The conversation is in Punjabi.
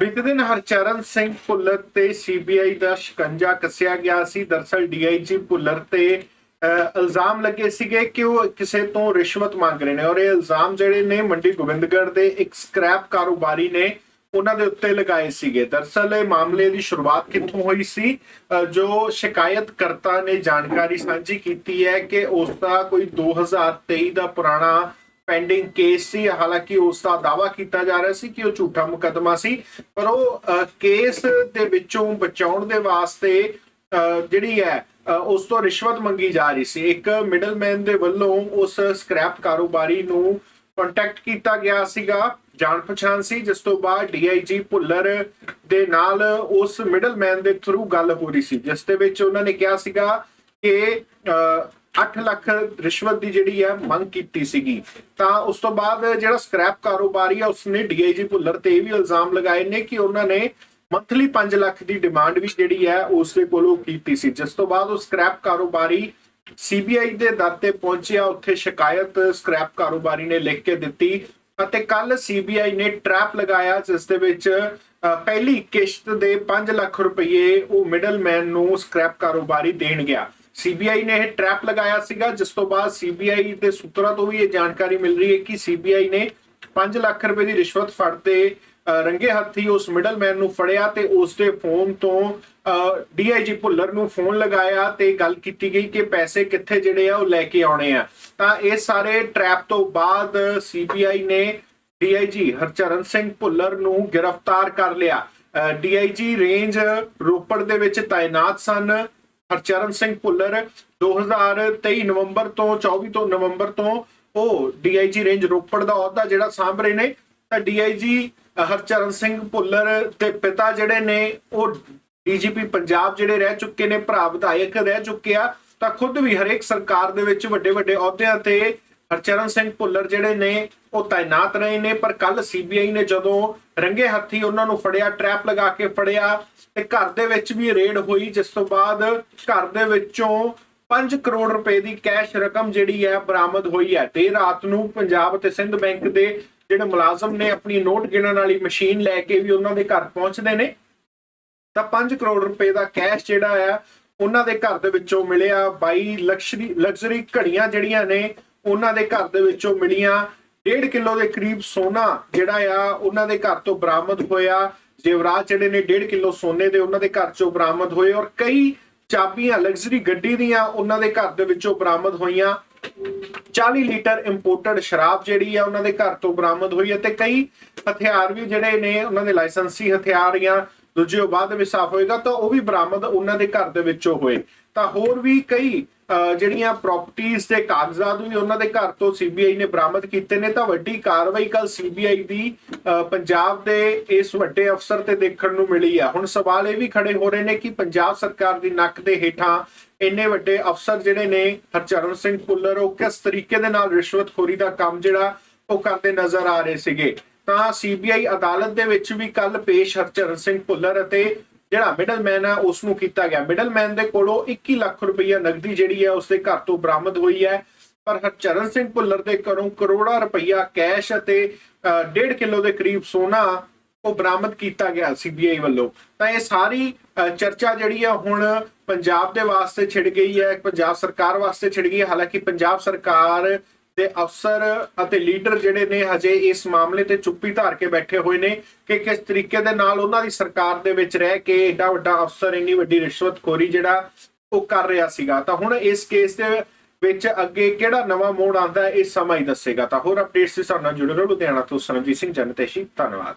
ਬੀਤੇ ਦਿਨ ਹਰਚਰਨ ਸਿੰਘ ਭੁੱਲਰ ਤੇ ਸੀਬੀਆਈ ਦਾ ਸ਼ਿਕੰਜਾ ਕੱਸਿਆ ਗਿਆ ਸੀ। ਦਰਸਲ ਡੀਆਈਜੀ ਭੁੱਲਰ ਤੇ ਇਲਜ਼ਾਮ ਲੱਗੇ ਸੀਗੇ ਕਿ ਉਹ ਕਿਸੇ ਤੋਂ ਰਿਸ਼ਵਤ ਮੰਗ ਰਹੇ ਨੇ ਔਰ ਇਹ ਇਲਜ਼ਾਮ ਜਿਹੜੇ ਨੇ ਮੰਡੀ ਗੋਬਿੰਦਗੜ੍ਹ ਦੇ ਇੱਕ ਸਕ੍ਰੈਪ ਕਾਰੋਬਾਰੀ ਨੇ ਉਹਨਾਂ ਦੇ ਉੱਤੇ ਲਗਾਏ ਸੀਗੇ। ਦਰਸਲ ਇਹ ਮਾਮਲੇ ਦੀ ਸ਼ੁਰੂਆਤ ਕਿੱਥੋਂ ਹੋਈ ਸੀ? ਅਹ, ਜੋ ਸ਼ਿਕਾਇਤਕਰਤਾ ਨੇ ਜਾਣਕਾਰੀ ਸਾਂਝੀ ਕੀਤੀ ਹੈ ਕਿ ਉਸ ਦਾ ਕੋਈ 2023 ਦਾ ਪੁਰਾਣਾ ਪੈਂਡਿੰਗ ਕੇਸ ਸੀ। ਹਾਲਾਂਕਿ ਉਸ ਦਾ ਦਾਵਾ ਕੀਤਾ ਜਾ ਰਿਹਾ ਸੀ ਕਿ ਉਹ ਝੂਠਾ ਮੁਕੱਦਮਾ ਸੀ। ਪਰ ਉਹ ਕੇਸ ਦੇ ਵਿੱਚੋਂ ਬਚਾਉਣ ਦੇ ਵਾਸਤੇ ਜਿਹੜੀ ਹੈ ਉਸ ਤੋਂ ਰਿਸ਼ਵਤ ਮੰਗੀ ਜਾ ਰਹੀ ਸੀ। ਇੱਕ ਮਿਡਲਮੈਨ ਦੇ ਵੱਲੋਂ ਉਸ ਸਕ੍ਰੈਪ ਕਾਰੋਬਾਰੀ ਨੂੰ ਕੰਟੈਕਟ ਕੀਤਾ ਗਿਆ ਸੀਗਾ ਜਾਣ ਪਛਾਣ ਸੀ। ਜਿਸ ਤੋਂ ਬਾਅਦ ਡੀਆਈਜੀ ਭੁੱਲਰ ਦੇ ਨਾਲ ਉਸ ਮਿਡਲਮੈਨ ਦੇ ਥਰੂ ਗੱਲ ਹੋ ਰਹੀ ਸੀ। ਜਿਸ ਦੇ ਵਿੱਚ ਉਹਨਾਂ ਨੇ ਕਿਹਾ ਸੀਗਾ ਕਿ ਅਹ, 8 ਲੱਖ ਰਿਸ਼ਵਤ ਦੀ ਜਿਹੜੀ ਹੈ ਮੰਗ ਕੀਤੀ ਸੀਗੀ। ਤਾਂ ਉਸ ਤੋਂ ਬਾਅਦ ਜਿਹੜਾ ਸਕ੍ਰੈਪ ਕਾਰੋਬਾਰੀ ਹੈ ਉਸਨੇ ਡੀਆਈਜੀ ਭੁੱਲਰ ਤੇ ਇਹ ਵੀ ਇਲਜ਼ਾਮ ਲਗਾਏ ਨੇ ਕਿ ਉਹਨਾਂ ਨੇ ਮੰਥਲੀ 5 ਲੱਖ ਦੀ ਡਿਮਾਂਡ ਵੀ ਜਿਹੜੀ ਹੈ, ਉਸ ਦੇ ਕੋਲੋਂ ਕੀਤੀ ਸੀ। ਜਿਸ ਤੋਂ ਬਾਅਦ ਉਹ ਸਕ੍ਰੈਪ ਕਾਰੋਬਾਰੀ ਸੀਬੀਆਈ ਦੇ ਦਰ ਤੇ ਪਹੁੰਚਿਆ, ਉੱਥੇ ਸ਼ਿਕਾਇਤ ਸਕ੍ਰੈਪ ਕਾਰੋਬਾਰੀ ਨੇ ਲਿਖ ਕੇ ਦਿੱਤੀ ਅਤੇ ਕੱਲ ਸੀਬੀਆਈ ਨੇ ਟਰੈਪ ਲਗਾਇਆ, ਜਿਸ ਦੇ ਵਿੱਚ ਪਹਿਲੀ ਕਿਸ਼ਤ ਦੇ 5 ਲੱਖ ਰੁਪਏ ਉਹ ਮਿਡਲਮੈਨ ਨੂੰ ਸਕ੍ਰੈਪ ਕਾਰੋਬਾਰੀ ਦੇਣ ਗਿਆ। ਸੀਬੀਆਈ ਨੇ ਇਹ ਟਰੈਪ ਲਗਾਇਆ ਸੀਗਾ ਜਿਸ ਤੋਂ ਬਾਅਦ ਸੀਬੀਆਈ ਦੇ ਸੂਤਰਾਂ ਤੋਂ ਵੀ ਇਹ ਜਾਣਕਾਰੀ ਮਿਲ ਰਹੀ ਹੈ ਕਿ ਸੀਬੀਆਈ ਨੇ 5 ਲੱਖ ਰੁਪਏ ਦੀ ਰਿਸ਼ਵਤ ਫੜਦੇ ਅ, ਰੰਗੇ ਹੱਥੀ ਉਸ ਮਿਡਲਮੈਨ ਨੂੰ ਫੜਿਆ ਤੇ ਉਸ ਦੇ ਫੋਨ ਤੋਂ ਡੀਆਈਜੀ ਭੁੱਲਰ ਨੂੰ ਫੋਨ ਲਗਾਇਆ ਤੇ ਗੱਲ ਕੀਤੀ ਗਈ ਕਿ ਪੈਸੇ ਕਿੱਥੇ ਜਿਹੜੇ ਆ ਉਹ ਲੈ ਕੇ ਆਉਣੇ ਆ। ਤਾਂ ਇਹ ਸਾਰੇ ਟਰੈਪ ਤੋਂ ਬਾਅਦ ਸੀਬੀਆਈ ਨੇ ਡੀਆਈਜੀ ਹਰਚਰਨ ਸਿੰਘ ਭੁੱਲਰ ਨੂੰ ਗ੍ਰਿਫਤਾਰ ਕਰ ਲਿਆ। ਡੀਆਈਜੀ ਰੇਂਜ ਰੋਪੜ ਦੇ ਵਿੱਚ ਤਾਇਨਾਤ ਸਨ। ਹਰਚਰਨ ਸਿੰਘ ਭੁੱਲਰ 2023 ਨਵੰਬਰ ਤੋਂ 24 ਤੋਂ ਨਵੰਬਰ ਤੋਂ ਉਹ ਡੀਆਈਜੀ ਰੇਂਜ ਰੋਪੜ ਦਾ ਅਹੁਦਾ ਜਿਹੜਾ ਸਾਂਭ ਰਹੇ ਨੇ, ਤਾਂ ਡੀਆਈਜੀ ਹਰਚਰਨ ਸਿੰਘ ਭੁੱਲਰ ਦੇ ਪਿਤਾ ਜਿਹੜੇ ਨੇ, ਉਹ ਡੀਜੀਪੀ ਪੰਜਾਬ ਜਿਹੜੇ ਰਹਿ ਚੁੱਕੇ ਨੇ, ਭਰਾ ਵਿਧਾਇਕ ਰਹਿ ਚੁੱਕੇ ਆ, ਤਾਂ ਖੁਦ ਵੀ ਹਰੇਕ ਸਰਕਾਰ ਦੇ ਵਿੱਚ ਵੱਡੇ ਵੱਡੇ ਅਹੁਦਿਆਂ ਤੇ ਹਰਚਰਨ ਸਿੰਘ ਭੁੱਲਰ ਜਿਹੜੇ ਨੇ, ਉਹ ਤਾਇਨਾਤ ਰਹੇ ਨੇ, ਪਰ ਕੱਲ ਸੀਬੀਆਈ ਨੇ ਜਦੋਂ ਰੰਗੇ ਹੱਥੀ ਉਹਨਾਂ ਨੂੰ ਫੜਿਆ ਟਰੈਪ ਲਗਾ ਕੇ ਫੜਿਆ, ਤੇ ਘਰ ਦੇ ਵਿੱਚ ਵੀ ਰੇਡ ਹੋਈ, ਜਿਸ ਤੋਂ ਬਾਅਦ ਘਰ ਦੇ ਵਿੱਚੋਂ 5 ਕਰੋੜ ਰੁਪਏ ਦੀ ਕੈਸ਼ ਰਕਮ ਜਿਹੜੀ ਹੈ, ਬਰਾਮਦ ਹੋਈ ਹੈ। ਤੇ ਰਾਤ ਨੂੰ ਪੰਜਾਬ ਤੇ ਸਿੰਧ ਬੈਂਕ ਦੇ ਜਿਹੜੇ ਮੁਲਾਜ਼ਮ ਨੇ, ਆਪਣੀ ਨੋਟ ਗਿਣਨ ਵਾਲੀ ਮਸ਼ੀਨ ਲੈ ਕੇ ਵੀ ਉਹਨਾਂ ਦੇ ਘਰ ਪਹੁੰਚਦੇ ਨੇ। ਤਾਂ 5 ਕਰੋੜ ਰੁਪਏ ਦਾ ਕੈਸ਼ ਜਿਹੜਾ ਆ, ਉਹਨਾਂ ਦੇ ਘਰ ਦੇ ਵਿੱਚੋਂ ਮਿਲਿਆ। 22 ਲਕਸ਼ਰੀ, ਲਗਜ਼ਰੀ ਘੜੀਆਂ ਜਿਹੜੀਆਂ ਨੇ ਉਹਨਾਂ ਦੇ ਘਰ ਦੇ ਵਿੱਚੋਂ ਮਿਲੀਆਂ। 1.5 ਕਿਲੋ ਦੇ ਕਰੀਬ ਸੋਨਾ ਜਿਹੜਾ ਆ, ਉਹਨਾਂ ਦੇ ਘਰ ਤੋਂ ਬਰਾਮਦ ਹੋਇਆ। ਜੇਵਰਾਤ ਜਿਹੜੇ ਨੇ 1.5 ਕਿਲੋ ਸੋਨੇ ਦੇ ਉਹਨਾਂ ਦੇ ਘਰ ਚੋਂ ਬਰਾਮਦ ਹੋਏ ਔਰ ਕਈ ਚਾਬੀਆਂ ਲਗਜ਼ਰੀ ਗੱਡੀ ਦੀਆਂ ਉਹਨਾਂ ਦੇ ਘਰ ਦੇ ਵਿੱਚੋਂ ਬਰਾਮਦ ਹੋਈਆਂ। 40 ਲੀਟਰ ਇੰਪੋਰਟਡ ਸ਼ਰਾਬ ਜਿਹੜੀ ਆ ਉਹਨਾਂ ਦੇ ਘਰ ਤੋਂ ਬਰਾਮਦ ਹੋਈ ਹੈ ਤੇ ਕਈ ਹਥਿਆਰ ਵੀ ਜਿਹੜੇ ਨੇ, ਉਹਨਾਂ ਦੇ ਲਾਇਸੈਂਸੀ ਹਥਿਆਰ ਜਾਂ ਦੂਜੇ ਉਹ ਬਾਅਦ ਵਿੱਚ ਸਾਫ਼ ਹੋਏਗਾ, ਤਾਂ ਉਹ ਵੀ ਬਰਾਮਦ ਉਹਨਾਂ ਦੇ ਘਰ ਦੇ ਵਿੱਚੋਂ ਹੋਏ। ਤਾਂ ਹੋਰ ਵੀ ਕਈ ਜਿਹੜੀਆਂ ਪ੍ਰਾਪਰਟੀਆਂ ਤੇ ਕਾਗਜ਼ਾਤ ਵੀ ਉਹਨਾਂ ਦੇ ਘਰ ਤੋਂ ਸੀਬੀਆਈ ਨੇ ਬਰਾਮਦ ਕੀਤੇ ਨੇ, ਤਾਂ ਵੱਡੀ ਕਾਰਵਾਈ ਕੱਲ ਸੀਬੀਆਈ ਦੀ ਪੰਜਾਬ ਦੇ ਇਸ ਵੱਡੇ ਅਫਸਰ ਤੇ ਦੇਖਣ ਨੂੰ ਮਿਲੀ ਆ। ਹੁਣ ਸਵਾਲ ਇਹ ਵੀ ਖੜੇ ਹੋ ਰਹੇ ਨੇ ਕਿ ਪੰਜਾਬ ਸਰਕਾਰ ਦੀ ਨੱਕ ਦੇ ਹੇਠਾਂ ਇੰਨੇ ਵੱਡੇ ਅਫਸਰ ਜਿਹੜੇ ਨੇ, ਹਰਚਰਨ ਸਿੰਘ ਭੁੱਲਰ ਉਹ ਕਿਸ ਤਰੀਕੇ ਦੇ ਨਾਲ ਰਿਸ਼ਵਤਖੋਰੀ ਦਾ ਕੰਮ ਜਿਹੜਾ ਉਹ ਕਰਦੇ ਨਜ਼ਰ ਆ ਰਹੇ ਸੀਗੇ? ਤਾਂ ਸੀਬੀਆਈ ਅਦਾਲਤ ਦੇ ਵਿੱਚ ਵੀ ਕੱਲ ਪੇਸ਼ ਹਰਚਰਨ ਸਿੰਘ ਭੁੱਲਰ ਅਤੇ ਜਿਹੜਾ ਮਿਡਲਮੈਨ ਹੈ ਉਸ ਨੂੰ ਕੀਤਾ ਗਿਆ। ਮਿਡਲਮੈਨ ਦੇ ਕੋਲੋਂ 21 ਲੱਖ ਰੁਪਈਆ ਨਗਦੀ ਜਿਹੜੀ ਹੈ ਉਸ ਦੇ ਘਰ ਤੋਂ ਬਰਾਮਦ ਹੋਈ ਹੈ। ਪਰ ਹਰਚਰਨ ਸਿੰਘ ਭੁੱਲਰ ਦੇ ਘਰੋਂ ਕਰੋੜਾਂ ਰੁਪਈਆ ਕੈਸ਼ ਅਤੇ 1.5 ਕਿਲੋ ਦੇ ਕਰੀਬ ਸੋਨਾ ਉਹ ਬਰਾਮਦ ਕੀਤਾ ਗਿਆ ਸੀਬੀਆਈ ਵੱਲੋਂ। ਤਾਂ ਇਹ ਸਾਰੀ ਚਰਚਾ ਜਿਹੜੀ ਆ ਹੁਣ ਪੰਜਾਬ ਦੇ ਵਾਸਤੇ ਛਿੜ ਗਈ ਹੈ, ਪੰਜਾਬ ਸਰਕਾਰ ਵਾਸਤੇ ਛਿੜ ਗਈ ਹੈ। ਹਾਲਾਂਕਿ ਪੰਜਾਬ ਸਰਕਾਰ ਦੇ ਅਫਸਰ ਅਤੇ ਲੀਡਰ ਜਿਹੜੇ ਨੇ ਹਜੇ ਇਸ ਮਾਮਲੇ ਤੇ ਚੁੱਪੀ ਧਾਰ ਕੇ ਬੈਠੇ ਹੋਏ ਨੇ ਕਿ ਕਿਸ ਤਰੀਕੇ ਦੇ ਨਾਲ ਉਹਨਾਂ ਦੀ ਸਰਕਾਰ ਦੇ ਵਿੱਚ ਰਹਿ ਕੇ ਏਡਾ ਵੱਡਾ ਅਫਸਰ, ਇੰਨੀ ਵੱਡੀ ਰਿਸ਼ਵਤਖੋਰੀ ਜਿਹੜਾ ਉਹ ਕਰ ਰਿਹਾ ਸੀਗਾ। ਤਾਂ ਹੁਣ ਇਸ ਕੇਸ ਦੇ ਵਿੱਚ ਅੱਗੇ ਕਿਹੜਾ ਨਵਾਂ ਮੋੜ ਆਉਂਦਾ ਇਹ ਸਮਾਂ ਹੀ ਦੱਸੇਗਾ। ਤਾਂ ਹੋਰ ਅਪਡੇਟਸ ਦੇ ਨਾਲ ਜੁੜੇ ਰਹੋ ਲੁਧਿਆਣਾ ਤੋਂ ਸਰਨਜੀਤ ਸਿੰਘ, ਜਨਤੇਸ਼ੀ। ਧੰਨਵਾਦ।